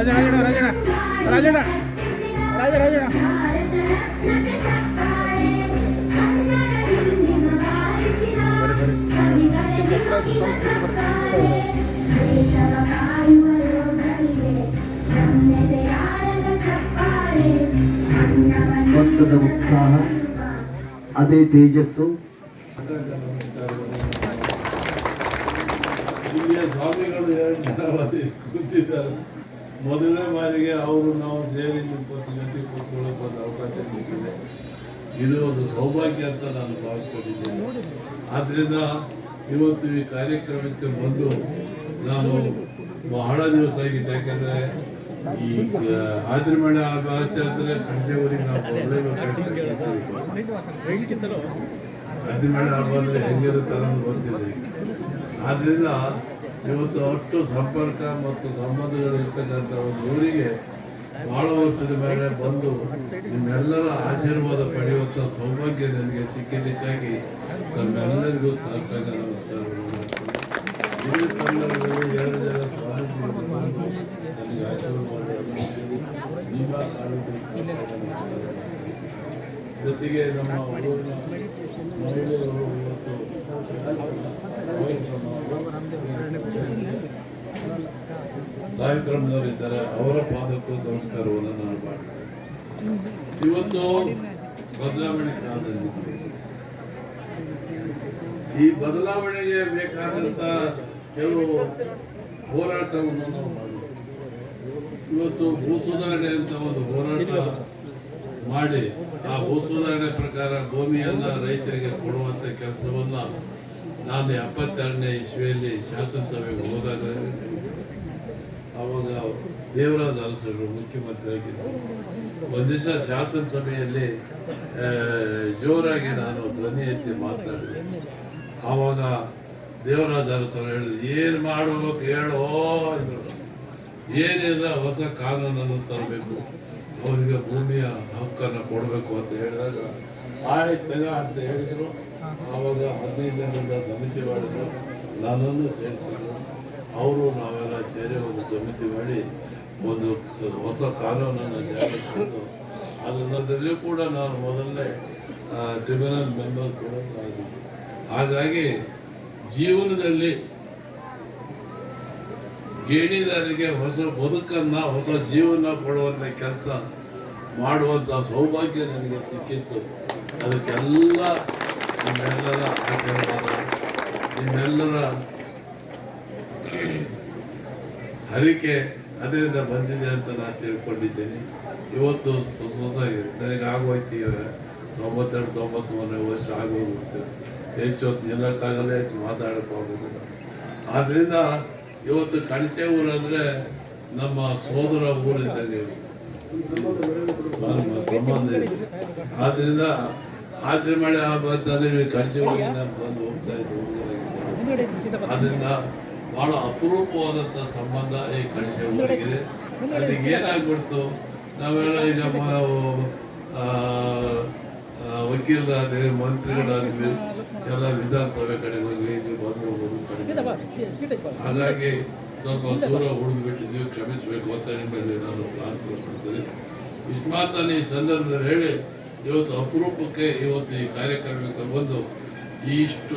ರಾಜಣ್ಣ ರಾಜ ಭಕ್ತದ ಉತ್ಸಾಹ ಅದೇ ತೇಜಸ್ಸು. ಸ್ವಾಮಿಗಳು ಕೂತಿದ್ದಾರೆ. ಮೊದಲನೇ ಬಾರಿಗೆ ಅವರು ನಾವು ಸೇರಿ ಜೊತೆ ಕೂತ್ಕೊಳ್ಳೋಕೆ ಒಂದು ಅವಕಾಶ ಸಿಕ್ಕಿದೆ. ಇದು ಒಂದು ಸೌಭಾಗ್ಯ ಅಂತ ನಾನು ಭಾವಿಸ್ಕೊಂಡಿದ್ದೇನೆ. ಆದ್ದರಿಂದ ಇವತ್ತು ಈ ಕಾರ್ಯಕ್ರಮಕ್ಕೆ ಬಂದು ನಾನು ಬಹಳ ದಿವಸ ಆಗಿದೆ. ಯಾಕಂದರೆ ಈ ಆದ್ರಮಣ ಆಗುತ್ತೆ ಅಂದರೆ ಕೃಷಿಯವರಿಗೆ ನಾವು ಬರಲೇಬೇಕಾಗ್ತದೆ ಹದಿನೇಳು ಹಬ್ಬ ಅಂದರೆ ಹೆಂಗಿರುತ್ತೆ ಅನ್ನೋದು ಗೊತ್ತಿದೆ ಆದ್ದರಿಂದ ಇವತ್ತು ಅಷ್ಟು ಸಂಪರ್ಕ ಮತ್ತು ಸಂಬಂಧಗಳು ಇರ್ತಕ್ಕಂಥ ಒಂದು ಊರಿಗೆ ಬಹಳ ವರ್ಷದ ಮೇಲೆ ಬಂದು ನಿಮ್ಮೆಲ್ಲರ ಆಶೀರ್ವಾದ ಪಡೆಯುವಂಥ ಸೌಭಾಗ್ಯ ನನಗೆ ಸಿಕ್ಕಿದ್ದಕ್ಕಾಗಿ ನಮ್ಮೆಲ್ಲರಿಗೂ ಸಾಕಾಗ ನಮಸ್ಕಾರಗಳು ಈ ಸಂದರ್ಭದಲ್ಲಿ ಎರಡು ಜನ ಸ್ವಾಮೀಜಿ ನನಗೆ ಆಶೀರ್ವಾದ ಜೊತೆಗೆ ನಮ್ಮ ಊರಿನ ಮಹಿಳೆಯರು ಇವತ್ತು ಸಾಯಿತ್ರಮ್ಮನವರಿದ್ದಾರೆ ಅವರ ಪಾದಕ್ಕೂ ಸಂಸ್ಕಾರವನ್ನು ನಾನು ಮಾಡ್ತೇನೆ. ಇವತ್ತು ಬದಲಾವಣೆ ಕಾಲದಲ್ಲಿ ಈ ಬದಲಾವಣೆಗೆ ಬೇಕಾದಂತ ಕೆಲವು ಹೋರಾಟವನ್ನು ನಾವು ಮಾಡಬೇಕು. ಇವತ್ತು ಭೂ ಸುಧಾರಣೆ ಅಂತ ಒಂದು ಹೋರಾಟ ಮಾಡಿ, ಆ ಭೂ ಸುಧಾರಣೆ ಪ್ರಕಾರ ಭೂಮಿಯನ್ನ ರೈತರಿಗೆ ಕೊಡುವಂತ ಕೆಲಸವನ್ನ ನಾನು ಎಪ್ಪತ್ತೆರಡನೇ ಇಸ್ವಿಯಲ್ಲಿ ಶಾಸನಸಭೆಗೆ ಹೋದಾಗ ಅವಾಗ ದೇವರಾಜ ಅರಸರು ಮುಖ್ಯಮಂತ್ರಿಯಾಗಿದ್ದರು ಒಂದು ದಿವಸ ಶಾಸನಸಭೆಯಲ್ಲಿ ಜೋರಾಗಿ ನಾನು ಧ್ವನಿ ಎತ್ತಿ ಮಾತಾಡಿದೆ. ಆವಾಗ ದೇವರಾಜ ಅರಸರು ಹೇಳಿದ್ರು, ಏನು ಮಾಡಬೇಕು ಹೇಳೋ ಅಂದರು. ಏನಿಲ್ಲ, ಹೊಸ ಕಾನೂನನ್ನು ತರಬೇಕು. ಅವರಿಗೆ ಭೂಮಿಯ ಹಕ್ಕನ್ನು ಕೊಡಬೇಕು ಅಂತ ಹೇಳಿದಾಗ, ಆಯ್ತು ತಗ ಅಂತ ಹೇಳಿದ್ರು. ಆವಾಗ ಹದಿನೈದು ಜನರಿಂದ ಸಮಿತಿ ಮಾಡಿದ್ರು. ನನ್ನನ್ನು ಸೇರಿಸಿದ್ರು. ಅವರು ನಾವೆಲ್ಲ ಸೇರಿ ಒಂದು ಸಮಿತಿ ಮಾಡಿ ಒಂದು ಹೊಸ ಕಾನೂನನ್ನು ಜಾರಿಗೆ ತಂದು ಕೂಡ ನಾನು ಮೊದಲನೇ ಟ್ರಿಬ್ಯುನಲ್ ಮೆಂಬರ್ ಕೂಡ ಆಗಿದ್ದೆ ಹಾಗಾಗಿ ಜೀವನದಲ್ಲಿ ಗೇಣಿದಾರಿಗೆ ಹೊಸ ಬದುಕನ್ನು, ಹೊಸ ಜೀವನ ಕೊಡುವಂಥ ಕೆಲಸ ಮಾಡುವಂಥ ಸೌಭಾಗ್ಯ ನನಗೆ ಸಿಕ್ಕಿತ್ತು. ಅದಕ್ಕೆಲ್ಲ ನಿಮ್ಮೆಲ್ಲರ ಹರಿಕೆ ಅದರಿಂದ ಬಂದಿದೆ ಅಂತ ನಾನು ತಿಳ್ಕೊಂಡಿದ್ದೇನೆ. ಇವತ್ತು ಹೊಸ ನನಗೆ ಆಗೋಯ್ತು ಈಗ. ತೊಂಬತ್ತೆರಡು ತೊಂಬತ್ಮೂರನೇ ವರ್ಷ ಆಗೋಗುತ್ತೆ ಹೆಚ್ಚು ಹೊತ್ತು ನಿಲ್ಲಕ್ಕಾಗಲ್ಲ ಹೆಚ್ಚು ಮಾತಾಡೋಕ್ಕಾಗೋದಿಲ್ಲ ಆದ್ದರಿಂದ ಇವತ್ತು ಕಣಸೆ ಊರಂದರೆ ನಮ್ಮ ಸೋದರ ಊರಿದ್ದಂಗೆ ನಮ್ಮ ಸಂಬಂಧ ಇದೆ. ಆದ್ದರಿಂದ ಆದ್ರೆ ಮಳೆ ಹಬ್ಬದಲ್ಲಿ ಕಣಸೆ ಊರಿಗೆ ನಾನು ಬಂದು ಹೋಗ್ತಾ ಇದ್ದೆ ಹುಡುಗರಾಗಿದ್ದೆ. ಬಹಳ ಅಪರೂಪವಾದಂಥ ಸಂಬಂಧ ಈ ಕಳಿಸಿ ಹೋಗಿದೆ ಅದಕ್ಕೆ ಏನಾಗ್ಬಿಡ್ತು? ನಾವೆಲ್ಲ ಈಗ ವಕೀಲರಾದ್ವಿ ಮಂತ್ರಿಗಳಾದ್ವಿ ಎಲ್ಲ ವಿಧಾನಸಭೆ ಕಡೆ ಹೋಗಿ ಬಂದು ಹಾಗಾಗಿ ಸ್ವಲ್ಪ ದೂರ ಉಳಿದ್ಬಿಟ್ಟಿದ್ವಿ ಕ್ಷಮಿಸಬೇಕು. ಅಂತ ನಿಮ್ಮಲ್ಲಿ ನಾನು ಪ್ರಾರ್ಥನೆ ಮಾಡ್ತೀನಿ ಇಷ್ಟು ಮಾತು ನಾನು ಈ ಸಂದರ್ಭದಲ್ಲಿ ಹೇಳಿ ಇವತ್ತು ಅಪರೂಪಕ್ಕೆ ಇವತ್ತು ಈ ಕಾರ್ಯಕ್ರಮಕ್ಕೆ ಬಂದು ಇಷ್ಟು